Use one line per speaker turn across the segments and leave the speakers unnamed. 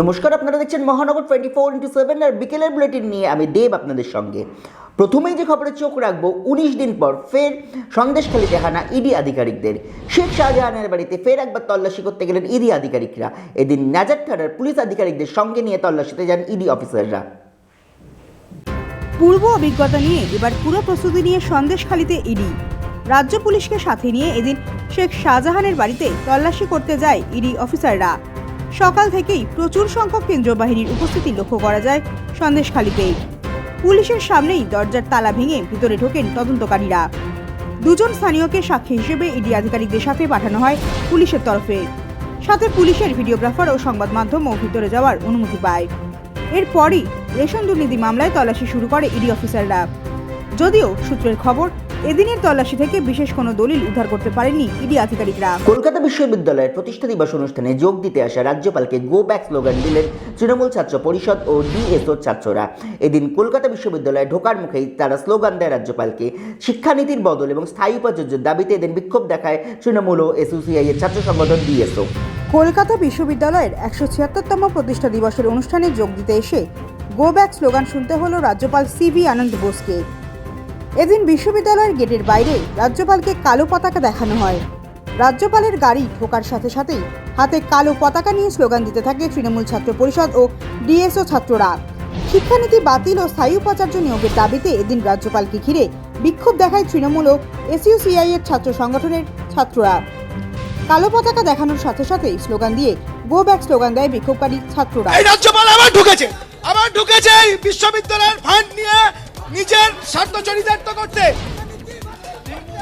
নমস্কার, আপনারা দেখছেন Mahanagar twenty four into seven আর বিকেলের বুলেটিন নিয়ে আমি দেব আপনাদের সঙ্গে। প্রথমেই যে খবরে চোখ রাখব, উনিশ দিন পর ফের সন্দেশখালীতে হানা ইডি আধিকারিকদের। শেখ শাহজাহানের বাড়িতে ফের একবার তল্লাশি করতে গেলেন ইডি আধিকারিকরা। এদিন নাজার থানার পুলিশ আধিকারিকদের সঙ্গে নিয়ে তল্লাশিতে যান ইডি অফিসাররা।
পূর্ব অভিজ্ঞতা নিয়ে এবার পুরো প্রস্তুতি নিয়ে সন্দেশখালীতে ইডি। রাজ্য পুলিশকে সাথে নিয়ে এদিন শেখ শাহজাহানের বাড়িতে তল্লাশি করতে যায় ইডি অফিসাররা। সকাল থেকেই প্রচুর সংখ্যক কেন্দ্রীয় বাহিনীর উপস্থিতি লক্ষ্য করা যায় সন্দেশখালীতে পুলিশের সামনেই দরজার তালা ভেঙে ভিতরে ঢোকেন তদন্তকারীরা। দুজন স্থানীয়কে সাক্ষী হিসেবে ইডি আধিকারিকদের সাথে পাঠানো হয় পুলিশের তরফে। সাথে পুলিশের ভিডিওগ্রাফার ও সংবাদ মাধ্যমও ভিতরে যাওয়ার অনুমতি পায়। এরপরই রেশন দুর্নীতি মামলায় তল্লাশি শুরু করে ইডি অফিসাররা। যদিও সূত্রের খবর এদিনের তল্লাশি থেকে বিশেষ কোনো দলিল উদ্ধার করতে পারেনি ইডি আধিকারিকরা।
কলকাতা বিশ্ববিদ্যালয়ের প্রতিষ্ঠা দিবস অনুষ্ঠানে যোগ দিতে আসা রাজ্যপালকে গো ব্যাক স্লোগান দিলেন তৃণমূল ছাত্র পরিষদ ও ডিএসও ছাত্ররা। এদিন কলকাতা বিশ্ববিদ্যালয়ে ঢোকার মুখেই তারা স্লোগান দেয় রাজ্যপালকে। শিক্ষানীতির বদল এবং স্থায়ী উপাচার্যের দাবিতে এদিন বিক্ষোভ দেখায় তৃণমূল ও এসইউসিআই এর ছাত্র সংগঠন ডিএসও।
কলকাতা বিশ্ববিদ্যালয়ের একশো ছিয়াত্তরতম প্রতিষ্ঠা দিবসের অনুষ্ঠানে যোগ দিতে এসে গো ব্যাক স্লোগান শুনতে হলো রাজ্যপাল সিবি আনন্দ বোসকে। এদিন বিশ্ববিদ্যালয়ের গেটের বাইরে রাজ্যপালকে কালো পতাকা দেখানো হয়। রাজ্যপালের গাড়ি ঢোকার সাথে সাথেই হাতে কালো পতাকা নিয়ে স্লোগান দিতে থাকে তৃণমূল ছাত্র পরিষদ ও ডিএসও ছাত্ররা। শিক্ষানীতি বাতিল ও স্থায়ী উপাচার্য নিয়োগের দাবিতে এদিন রাজ্যপালকে ঘিরে বিক্ষোভ দেখায় তৃণমূল ও এসইউসিআই এর ছাত্র সংগঠনের ছাত্ররা। কালো পতাকা দেখানোর সাথে সাথেই স্লোগান দিয়ে গো ব্যাক স্লোগান দেয় বিক্ষোভকারী ছাত্ররা।
এই রাজ্যপাল আবার ঢুকেছে আবার ঢুকেছে বিশ্ববিদ্যালয়ের ফান্ড নিয়ে নিজের স্বার্থ চরিতার্থ করতে।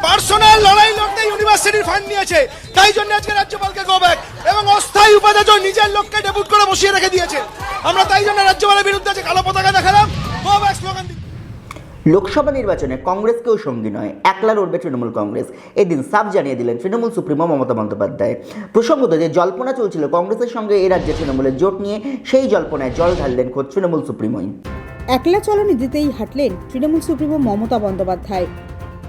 পার্সোনাল লড়াই লড়তে ইউনিভার্সিটির ফান্ড নিয়েছে। তাই জন্য আজকে রাজ্যপালকে গো ব্যাক এবং অস্থায়ী উপাচার্য নিজের লোককে ডেপুট করে বসিয়ে রেখে দিয়েছে। আমরা তাই জন্য রাজ্যপালের বিরুদ্ধে যে কালো পতাকা দেখালাম গো ব্যাক স্লোগান
লোকসভা নির্বাচনে কংগ্রেসকেও সঙ্গী নয়, একলা লড়বে তৃণমূল কংগ্রেস। এদিন সাফ জানিয়ে দিলেন তৃণমূল সুপ্রিমো মমতা বন্দ্যোপাধ্যায়। প্রসঙ্গত যে জল্পনা চলছিল কংগ্রেসের সঙ্গে, এ রাজ্যে তৃণমূলের জোট নিয়ে সেই জল্পনায় জল ঢাললেন খোদ তৃণমূল সুপ্রিমোই।
একলা চলো নীতিতেই হাঁটলেন তৃণমূল সুপ্রিমো মমতা বন্দ্যোপাধ্যায়।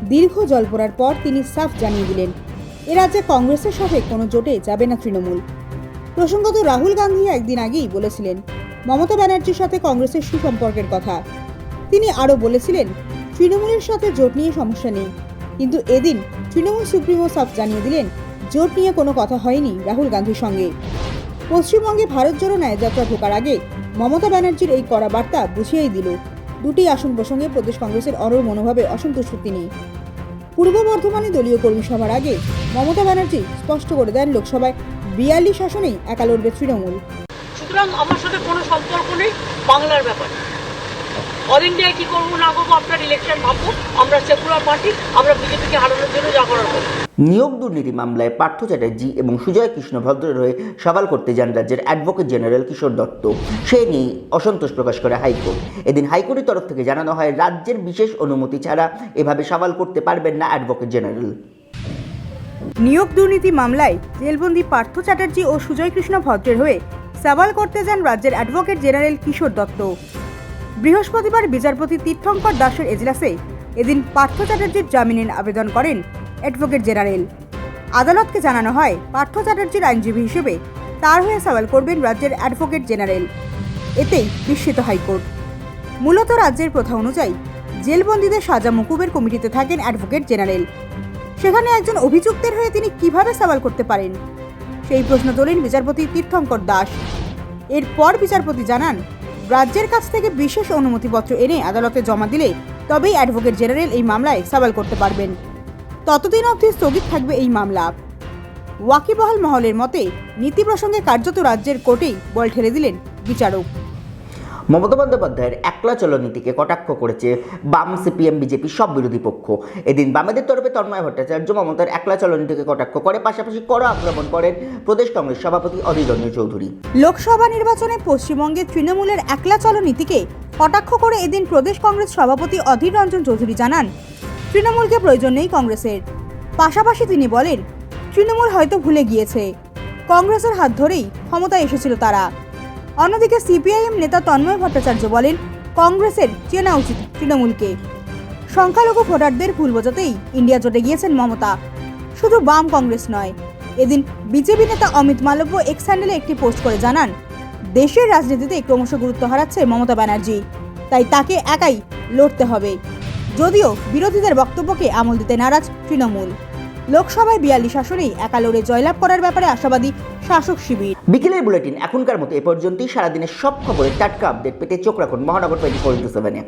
দীর্ঘ জল্পনার পর তিনি সাফ জানিয়ে দিলেন, এ রাজ্যে কংগ্রেসের সাথে কোনো জোটে যাবে না তৃণমূল। প্রসঙ্গত রাহুল গান্ধী একদিন আগেই বলেছিলেন, মমতা ব্যানার্জির সাথে কংগ্রেসের সুসম্পর্কের কথা। তিনি আরও বলেছিলেন, তৃণমূলের সাথে জোট নিয়ে সমস্যা নেই। কিন্তু এদিন তৃণমূল সুপ্রিমো সাফ জানিয়ে দিলেন, জোট নিয়ে কোনো কথা হয়নি রাহুল গান্ধীর সঙ্গে। পশ্চিমবঙ্গে ভারত জোড়ো ন্যায়যাত্রা ঢোকার আগে মমতা ব্যানার্জির এই কড়া বার্তা বুঝিয়েই দিল, দুটি আসন প্রসঙ্গে প্রদেশ কংগ্রেসের অনর মনোভাবে অসন্তুষ্ট তিনি। পূর্ব বর্ধমানে দলীয় কর্মী সভার আগে মমতা ব্যানার্জি স্পষ্ট করে দেন লোকসভায় বিয়াল্লিশ আসনেই একা লড়বে তৃণমূল।
সুতরাং আমার সাথে কোনো সম্পর্ক নেই, বাংলার ব্যাপারে। অল ইন্ডিয়ায় কী করব না করব, আপনার ইলেকশন ভাববো, আমরা সেকুলার পার্টি আমরা বিজেপিকে হারানোর জন্য যা করার করব।
নিয়োগ দুর্নীতি মামলায় পার্থ চ্যাটার্জি এবং সুজয় কৃষ্ণ ভদ্রের হয়ে সওয়াল করতে যান রাজ্যের অ্যাডভোকেট জেনারেল কিশোর দত্ত। সে নিয়ে অসন্তোষ প্রকাশ করে হাইকোর্ট। এদিন হাইকোর্টের তরফ থেকে জানানো হয়, রাজ্যের বিশেষ অনুমতি ছাড়া এভাবে সওয়াল করতে পারবেন না অ্যাডভোকেট জেনারেল।
নিয়োগ দুর্নীতি মামলায় জেলবন্দি পার্থ চ্যাটার্জি ও সুজয় কৃষ্ণ ভদ্রের হয়ে সওয়াল করতে যান রাজ্যের অ্যাডভোকেট জেনারেল কিশোর দত্ত। বৃহস্পতিবার বিচারপতি তীর্থঙ্কর দাসের এজলাসে এদিন পার্থ চ্যাটার্জির জামিনের আবেদন করেন অ্যাডভোকেট জেনারেল। আদালতকে জানানো হয়, পার্থ চ্যাটার্জির আইনজীবী হিসেবে তার হয়ে সওয়াল করবেন রাজ্যের অ্যাডভোকেট জেনারেল। এতেই বিস্মিত হাইকোর্ট। মূলত রাজ্যের প্রথা অনুযায়ী জেলবন্দীদের সাজা মুকুবের কমিটিতে থাকেন অ্যাডভোকেট জেনারেল। সেখানে একজন অভিযুক্তের হয়ে তিনি কীভাবে সওয়াল করতে পারেন? সেই প্রশ্ন তোলেন বিচারপতি তীর্থঙ্কর দাস। এরপর বিচারপতি জানান, রাজ্যের কাছ থেকে বিশেষ অনুমতিপত্র এনে আদালতে জমা দিলে তবেই অ্যাডভোকেট জেনারেল এই মামলায় সওয়াল করতে পারবেন। ততদিন অবধি স্থগিত থাকবে এই মামলা। ওয়াকিবহাল মহলের মতে নীতি প্রসঙ্গে কার্যত রাজ্যের কোর্টেই বল ঠেলে দিলেন বিচারক।
মমতা বন্দ্যোপাধ্যায়ের একলা চলনীতিকে কটাক্ষ করেছে বাম সিপিএম বিজেপি সব বিরোধী পক্ষ। এদিন বামেদের তরফে তন্ময় ভট্টাচার্য মমতার একলা চলনীতিকে কটাক্ষ করে পাশাপাশি কড়া আক্রমণ করেন প্রদেশ কংগ্রেস সভাপতি অধীর রঞ্জন চৌধুরী।
লোকসভা নির্বাচনে পশ্চিমবঙ্গে তৃণমূলের একলা চলো নীতিকে কটাক্ষ করে এদিন প্রদেশ কংগ্রেস সভাপতি অধীর রঞ্জন চৌধুরী জানান তৃণমূলকে প্রয়োজন নেই কংগ্রেসের। পাশাপাশি তিনি বলেন, তৃণমূল হয়তো ভুলে গিয়েছে। কংগ্রেসের হাত ধরেই ক্ষমতায় এসেছিল তারা। অন্যদিকে সিপিআইএম নেতা তন্ময় ভট্টাচার্য বলেন, কংগ্রেসের চেনা উচিত তৃণমূলকে। সংখ্যালঘু ভোটারদের ভুল বোঝাতেই ইন্ডিয়া জোটে গিয়েছেন মমতা। শুধু বাম কংগ্রেস নয়। এদিন বিজেপি নেতা অমিত মালব্য এক্স হ্যান্ডেলে একটি পোস্ট করে জানান, দেশের রাজনীতিতে ক্রমশ গুরুত্ব হারাচ্ছে মমতা ব্যানার্জি। তাই তাকে একাই লড়তে হবে। যদিও বিরোধীদের বক্তব্যকে আমল দিতে নারাজ তৃণমূল। লোকসভায় বিয়াল্লিশ আসনেই একা লড়ে জয়লাভ করার ব্যাপারে আশাবাদী শাসক শিবির।
বিকেলের বুলেটিন, এখনকার মতো এ পর্যন্তই। সারাদিনের সব খবরের টাটকা আপডেট পেতে চোখ রাখুন মহানগর টোয়েন্টি ফোর ইন্টু সেভেনে।